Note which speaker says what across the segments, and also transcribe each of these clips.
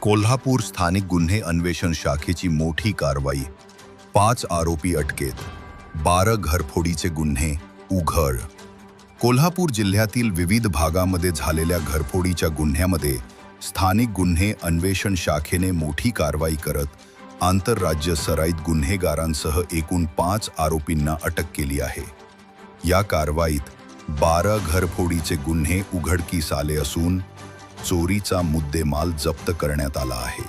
Speaker 1: कोल्हापूर स्थानिक गुन्हे अन्वेषण शाखेची मोठी कारवाई. पाच आरोपी अटकेत. बारा घरफोडीचे गुन्हे उघड. कोल्हापूर जिल्ह्यातील विविध भागामध्ये झालेल्या घरफोडीच्या गुन्ह्यामध्ये स्थानिक गुन्हे अन्वेषण शाखेने मोठी कारवाई करत आंतरराज्य सराईत गुन्हेगारांसह एकूण पाच आरोपींना अटक केली आहे. या कारवाईत बारा घरफोडीचे गुन्हे उघडकीस आले असून चोरीचा मुद्देमाल जप्त करण्यात आला आहे.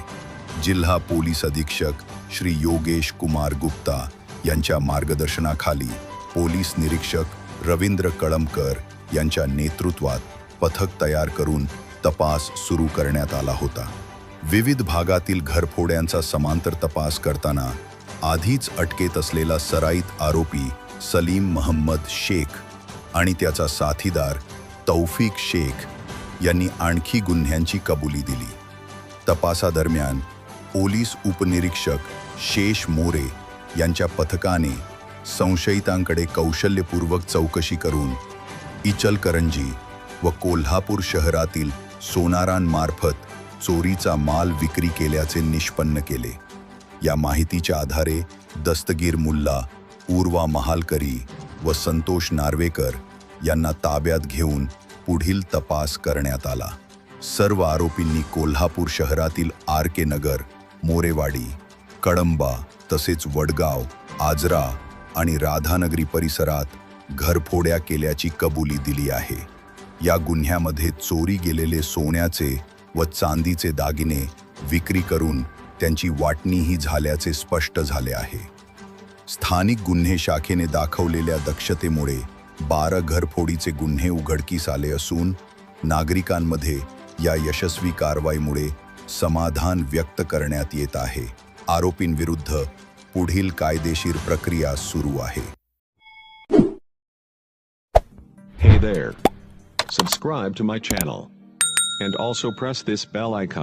Speaker 1: जिल्हा पोलीस अधीक्षक श्री योगेश कुमार गुप्ता यांच्या मार्गदर्शनाखाली पोलीस निरीक्षक रवींद्र कळमकर यांच्या नेतृत्वात पथक तयार करून तपास सुरू करण्यात आला होता. विविध भागातील घरफोड्यांचा समांतर तपास करताना आधीच अटकेत असलेला सराईत आरोपी सलीम महम्मद शेख आणि त्याचा साथीदार तौफिक शेख यांनी आणखी गुन्ह्यांची कबुली दिली. तपासादरम्यान पोलीस उपनिरीक्षक शेष मोरे यांच्या पथकाने संशयितांकडे कौशल्यपूर्वक चौकशी करून इचलकरंजी व कोल्हापूर शहरातील सोनारांमार्फत चोरीचा माल विक्री केल्याचे निष्पन्न केले. या माहितीच्या आधारे दस्तगीर मुल्ला पूर्वा महालकरी व संतोष नार्वेकर यांना ताब्यात घेऊन पुढील तपास करण्यात आला. सर्व आरोपींनी कोल्हापूर शहरातील आर के नगर मोरेवाडी कळंबा तसेच वडगाव आजरा आणि राधानगरी परिसरात घरफोड्या केल्याची कबुली दिली आहे. या गुन्ह्यामध्ये चोरी गेलेले सोन्याचे व चांदीचे दागिने विक्री करून त्यांची वाटणीही झाल्याचे स्पष्ट झाले आहे. स्थानिक गुन्हे शाखेने दाखवलेल्या दक्षतेमुळे बारा घरफोडीचे गुन्हे उघडकीस आले असून नागरिकांमध्ये या यशस्वी कारवाईमुळे समाधान व्यक्त करण्यात येत आहे आरोपींविरुद्ध पुढील कायदेशीर प्रक्रिया सुरू आहे
Speaker 2: Hey there. Subscribe to my channel. And also press this bell icon.